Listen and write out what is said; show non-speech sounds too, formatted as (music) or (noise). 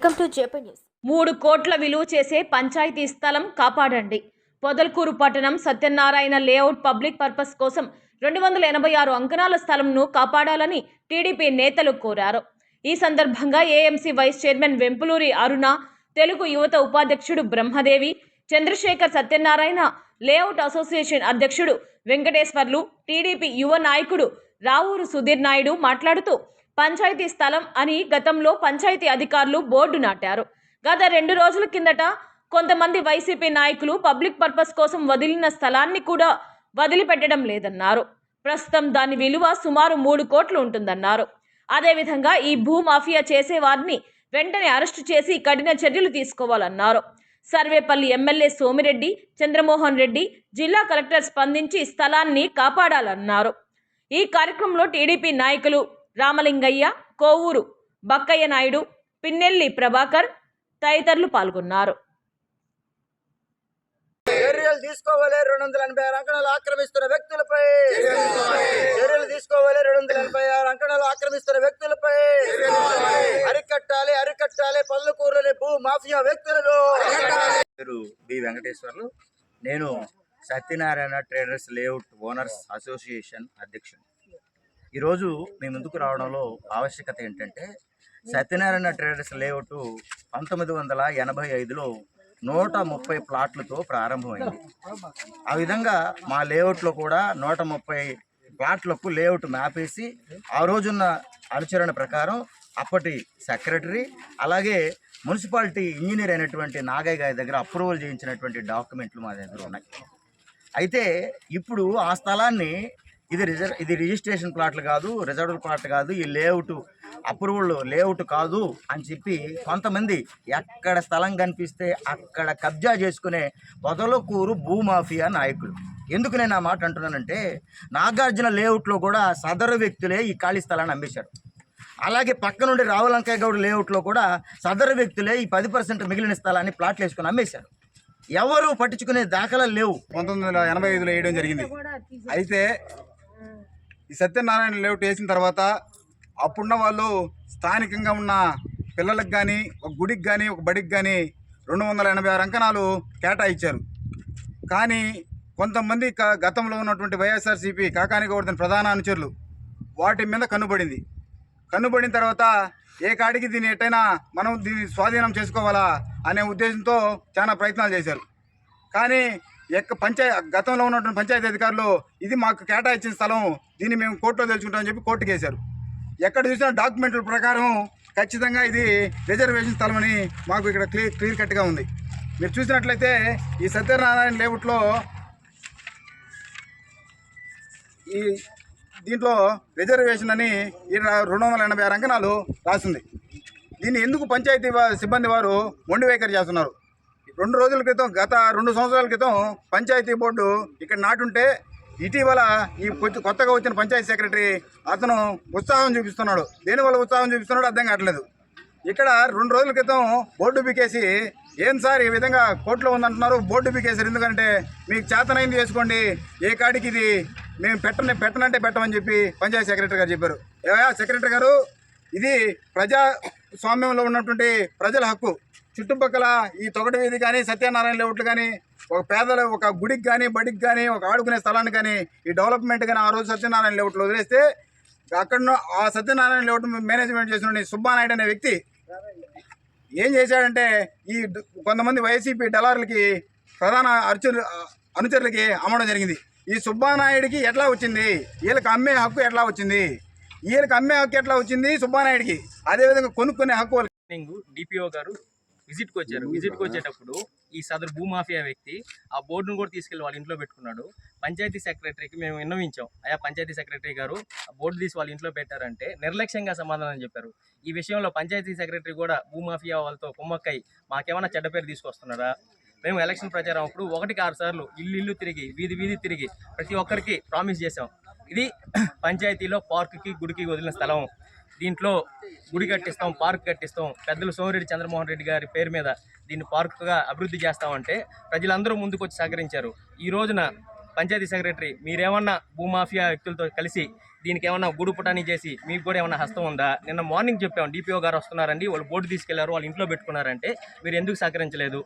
Welcome to JP news మూడు కోట్ల విలువ చేసే పంచాయతీ స్థలం కాపాడండి. పొదల్కూరు పట్టణం సత్యనారాయణ లేఅవుట్ పబ్లిక్ పర్పస్ కోసం రెండు వందల ఎనభై ఆరు అంకణాల స్థలంను కాపాడాలని టీడీపీ నేతలు కోరారు. ఈ సందర్భంగా AMC vice chairman Vempuluri Aruna Telugu Yuvatha ఉపాధ్యక్షుడు బ్రహ్మదేవి చంద్రశేఖర్ సత్యనారాయణ లేఅవుట్ అసోసియేషన్ అధ్యక్షుడు వెంకటేశ్వర్లు టీడీపీ యువ నాయకుడు రావూరు సుధీర్ నాయుడు మాట్లాడుతూ పంచాయతీ స్థలం అని గతంలో పంచాయతీ అధికారులు బోర్డు నాటారు. గత రెండు రోజుల కిందట కొంతమంది వైసీపీ నాయకులు పబ్లిక్ పర్పస్ కోసం వదిలిన స్థలాన్ని కూడా వదిలిపెట్టడం లేదన్నారు. ప్రస్తుతం దాని విలువ సుమారు మూడు కోట్లు ఉంటుందన్నారు. అదేవిధంగా ఈ భూ మాఫియా వెంటనే అరెస్టు చేసి కఠిన చర్యలు తీసుకోవాలన్నారు. సర్వేపల్లి ఎమ్మెల్యే సోమిరెడ్డి చంద్రమోహన్ రెడ్డి జిల్లా కలెక్టర్ స్పందించి స్థలాన్ని కాపాడాలన్నారు. ఈ కార్యక్రమంలో టీడీపీ నాయకులు రామలింగయ్య కోవూరు బక్కయ్య నాయుడు పిన్నెల్లి ప్రభాకర్ తదితరులు పాల్గొన్నారు. చర్యలు తీసుకోవాలి రెండు వందల ఎనభై ఆరు అంకణాలు ఆక్రమిస్తున్న వ్యక్తులపై. చర్యలు తీసుకోవాలి రెండు వందల ఎనభై ఆరు అంకణాలు ఆక్రమిస్తున్న వ్యక్తులపై. అరికట్టాలి అరికట్టాలి పల్లకూరులోని భూ మాఫియా వ్యక్తులను. పేరు బి వెంకటేశ్వర్లు. నేను Satyanarayana traders layout owners association అధ్యక్షుడు ఈరోజు మీ ముందుకు రావడంలో ఆవశ్యకత ఏంటంటే సత్యనారాయణ ట్రేడర్స్ లేఅవుట్ పంతొమ్మిది వందల ఎనభై ఐదులో నూట ముప్పై ప్లాట్లతో ప్రారంభమైంది. ఆ విధంగా మా లేఅవుట్లో కూడా నూట ముప్పై ప్లాట్లకు లేఅవుట్ మ్యాప్ వేసి ఆ రోజున్న అనుచరణ ప్రకారం అప్పటి సెక్రటరీ అలాగే మున్సిపాలిటీ ఇంజనీర్ అయినటువంటి నాగయ్య గారి దగ్గర అప్రూవల్ చేయించినటువంటి డాక్యుమెంట్లు మా దగ్గర ఉన్నాయి. అయితే ఇప్పుడు ఆ స్థలాన్ని ఇది రిజర్ ఇది రిజిస్ట్రేషన్ ప్లాట్లు కాదు రిజర్వ్డ్ ప్లాట్ కాదు ఈ లేఅవుట్ అప్రూవల్ లేఅవుట్ కాదు అని చెప్పి కొంతమంది ఎక్కడ స్థలం కనిపిస్తే అక్కడ కబ్జా చేసుకునే పొదలకూరు భూమాఫియా నాయకులు. ఎందుకు నేను ఆ మాట అంటున్నానంటే నాగార్జున లేఅవుట్లో కూడా సదరు వ్యక్తులే ఈ ఖాళీ స్థలాన్ని అమ్మేశారు. అలాగే పక్క నుండి రావులంకయ్య గౌడ్ లేఅవుట్లో కూడా సదరు వ్యక్తులే ఈ పది పర్సెంట్ మిగిలిన స్థలాన్ని ప్లాట్లు వేసుకుని అమ్మేశారు. ఎవరు పట్టించుకునే దాఖలాలు లేవు. పంతొమ్మిది వందల ఎనభై ఐదులో వేయడం జరిగింది. అయితే ఈ సత్యనారాయణ లేఅవుట్ వేసిన తర్వాత అప్పుడున్న వాళ్ళు స్థానికంగా ఉన్న పిల్లలకు కానీ ఒక గుడికి కానీ ఒక బడికి కానీ రెండు వందల ఎనభై ఆరు అంకణాలు కేటాయించారు. కానీ కొంతమంది గతంలో ఉన్నటువంటి వైఎస్ఆర్సీపీ కాకాని గౌడని ప్రధాన అనుచరులు వాటి మీద కన్నుబడింది కన్నుబడిన తర్వాత ఏ కాడికి దీన్ని ఎట్టయినా మనం దీన్ని స్వాధీనం చేసుకోవాలా అనే ఉద్దేశంతో చాలా ప్రయత్నాలు చేశారు. కానీ ఎక్క పంచాయ గతంలో ఉన్నటువంటి పంచాయతీ అధికారులు ఇది మాకు కేటాయించిన స్థలం దీన్ని మేము కోర్టులో తెలుసుకుంటామని చెప్పి కోర్టుకు వేశారు. ఎక్కడ చూసినా డాక్యుమెంట్ల ప్రకారం ఖచ్చితంగా ఇది రిజర్వేషన్ స్థలం అని మాకు ఇక్కడ క్లియర్ క్లియర్ కట్గా ఉంది. మీరు చూసినట్లయితే ఈ సత్యనారాయణ లేఅవుట్లో ఈ దీంట్లో రిజర్వేషన్ అని ఈ రెండు వందల ఎనభై ఆరు అంకణాలు రాసింది. దీన్ని ఎందుకు పంచాయతీ సిబ్బంది వారు మొండి వైఖరి చేస్తున్నారు? రెండు రోజుల క్రితం గత రెండు సంవత్సరాల క్రితం పంచాయతీ బోర్డు ఇక్కడ నాటుంటే ఇటీవల ఈ కొత్త- కొత్తగా వచ్చిన పంచాయతీ సెక్రటరీ అతను ఉత్సాహం చూపిస్తున్నాడు. దేనివల్ల ఉత్సాహం చూపిస్తున్నాడు అర్థం కావట్లేదు. ఇక్కడ రెండు రోజుల క్రితం బోర్డు బీకేసి ఏం సార్ ఈ విధంగా కోర్టులో ఉందంటున్నారు? బోర్డు బీకేసారు ఎందుకంటే మీకు చేతనైంది చేసుకోండి. ఏ కాడికి ఇది? మేము పెట్టని పెట్టనంటే పెట్టమని చెప్పి పంచాయతీ సెక్రటరీ గారు చెప్పారు. సెక్రటరీ గారు ఇది ప్రజాస్వామ్యంలో ఉన్నటువంటి ప్రజల హక్కు. చుట్టుపక్కల ఈ తొగటి వీధి కానీ సత్యనారాయణ లేఅవుట్లు కానీ ఒక పేదల ఒక గుడికి కానీ బడికి కానీ ఒక ఆడుకునే స్థలాన్ని కానీ ఈ డెవలప్మెంట్ కానీ ఆ రోజు సత్యనారాయణ లేఅవుట్లు వదిలేస్తే అక్కడ ఆ సత్యనారాయణ లేఅవుట్ మేనేజ్మెంట్ చేసిన సుబ్బానాయుడు అనే వ్యక్తి ఏం చేశాడంటే ఈ కొంతమంది వైసీపీ డలార్లకి ప్రధాన అర్చరు అనుచరులకి అమ్మడం జరిగింది. ఈ సుబ్బానాయుడికి ఎట్లా వచ్చింది? వీళ్ళకి అమ్మే హక్కు ఎట్లా వచ్చింది? వీళ్ళకి అమ్మే హక్కు ఎట్లా వచ్చింది సుబ్బానాయుడికి? అదేవిధంగా కొనుక్కునే హక్కు వాళ్ళకి. డిపిఓ గారు విజిట్కి వచ్చారు విజిట్కి వచ్చేటప్పుడు ఈ సదరు భూమాఫియా వ్యక్తి ఆ బోర్డును కూడా తీసుకెళ్ళి వాళ్ళ ఇంట్లో పెట్టుకున్నాడు. పంచాయతీ సెక్రటరీకి మేము విన్నవించాం. అయా పంచాయతీ సెక్రటరీ గారు ఆ బోర్డు తీసి వాళ్ళ ఇంట్లో పెట్టారంటే నిర్లక్ష్యంగా సమాధానం చెప్పారు. ఈ విషయంలో పంచాయతీ సెక్రటరీ కూడా భూమాఫియా వాళ్ళతో కుమ్మక్కై మాకేమైనా చెడ్డ పేరు తీసుకొస్తున్నారా మేము ఎలక్షన్ ప్రచారం అప్పుడు ఒకటికి ఆరు సార్లు ఇల్లు ఇల్లు తిరిగి వీధి వీధి తిరిగి ప్రతి ఒక్కరికి ప్రామిస్ చేసాం ఇది (clears throat) పంచాయతీలో పార్కుకి గుడికి వదిలిన స్థలం. దీంట్లో గుడి కట్టిస్తాం పార్క్ కట్టిస్తాం. పెద్దలు సోమిరెడ్డి చంద్రమోహన్ రెడ్డి గారి పేరు మీద దీన్ని పార్కుగా అభివృద్ధి చేస్తామంటే ప్రజలందరూ ముందుకు వచ్చి సహకరించారు. ఈ రోజున పంచాయతీ సెక్రటరీ మీరేమన్నా భూమాఫియా వ్యక్తులతో కలిసి దీనికి ఏమన్నా గూడు పుటాని చేసి మీకు కూడా ఏమన్నా హస్తం ఉందా? నిన్న మార్నింగ్ చెప్పాం డిపిఓ గారు వస్తున్నారండి వాళ్ళు బోర్డు తీసుకెళ్ళారు వాళ్ళు ఇంట్లో పెట్టుకున్నారంటే మీరు ఎందుకు సహకరించలేదు?